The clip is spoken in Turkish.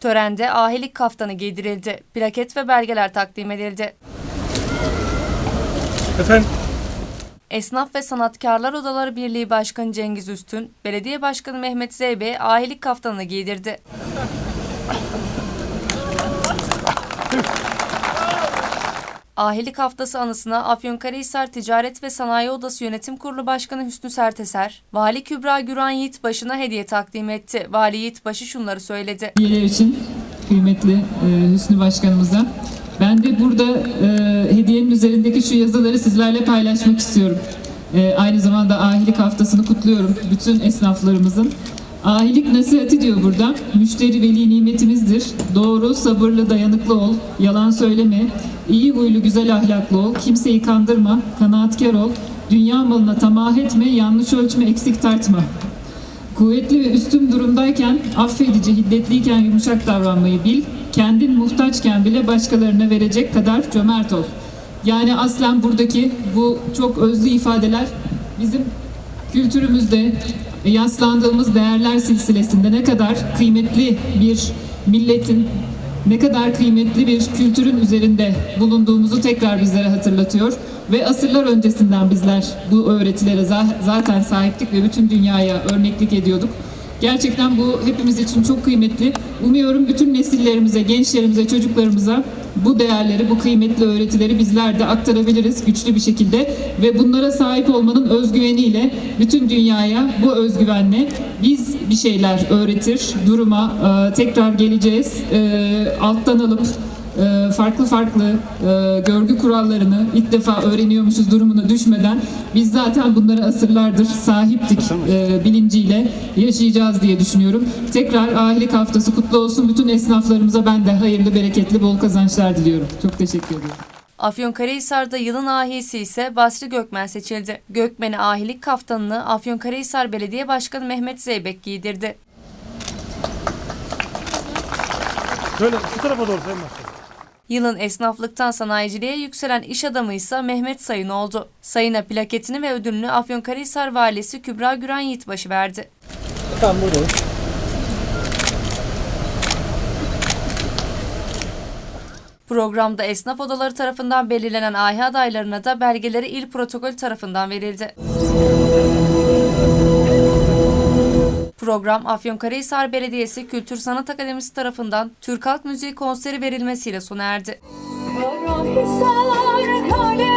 Törende ahilik kaftanı giydirildi. Plaket ve belgeler takdim edildi. Efendim? Esnaf ve Sanatkarlar Odaları Birliği Başkanı Cengiz Üstün, Belediye Başkanı Mehmet Zeybe ahilik kaftanını giydirdi. Ahilik Haftası anısına Afyonkarahisar Ticaret ve Sanayi Odası Yönetim Kurulu Başkanı Hüsnü Serteser, Vali Kübra Güran Yiğitbaşı'na hediye takdim etti. Vali Yiğitbaşı şunları söyledi. hediyeler için kıymetli e, Hüsnü Başkanımıza. Ben de burada e, hediyenin üzerindeki şu yazıları sizlerle paylaşmak istiyorum. E, aynı zamanda ahilik haftasını kutluyorum bütün esnaflarımızın. Ahilik nasihati diyor burada. Müşteri veli nimetimizdir. Doğru, sabırlı, dayanıklı ol. Yalan söyleme. iyi huylu, güzel ahlaklı ol. Kimseyi kandırma. Kanaatkar ol. Dünya malına tamah etme. Yanlış ölçme, eksik tartma. Kuvvetli ve üstün durumdayken, affedici, hiddetliyken yumuşak davranmayı bil. Kendin muhtaçken bile başkalarına verecek kadar cömert ol. Yani aslen buradaki bu çok özlü ifadeler bizim kültürümüzde yaslandığımız değerler silsilesinde ne kadar kıymetli bir milletin ne kadar kıymetli bir kültürün üzerinde bulunduğumuzu tekrar bizlere hatırlatıyor. Ve asırlar öncesinden bizler bu öğretilere za- zaten sahiptik ve bütün dünyaya örneklik ediyorduk. Gerçekten bu hepimiz için çok kıymetli. Umuyorum bütün nesillerimize, gençlerimize, çocuklarımıza bu değerleri, bu kıymetli öğretileri bizler de aktarabiliriz güçlü bir şekilde. Ve bunlara sahip olmanın özgüveniyle bütün dünyaya bu özgüvenle biz bir şeyler öğretir, duruma e, tekrar geleceğiz, e, alttan alıp e, farklı farklı e, görgü kurallarını ilk defa öğreniyormuşuz durumuna düşmeden biz zaten bunlara asırlardır sahiptik e, bilinciyle yaşayacağız diye düşünüyorum. Tekrar ahilik haftası kutlu olsun. Bütün esnaflarımıza ben de hayırlı, bereketli, bol kazançlar diliyorum. Çok teşekkür ediyorum. Afyonkarahisar'da yılın ahisi ise Basri Gökmen seçildi. Gökmen'e ahilik kaftanını Afyonkarahisar Belediye Başkanı Mehmet Zeybek giydirdi. Şöyle şu tarafa doğru Sayın Başkanım. Yılın esnaflıktan sanayiciliğe yükselen iş adamı ise Mehmet Sayın oldu. Sayın'a plaketini ve ödülünü Afyonkarahisar Valisi Kübra Güran Yiğitbaşı verdi. Tamam burada. Programda esnaf odaları tarafından belirlenen AH adaylarına da belgeleri il protokol tarafından verildi. Program Afyonkarahisar Belediyesi Kültür Sanat Akademisi tarafından Türk Halk Müziği konseri verilmesiyle sona erdi. Karahisar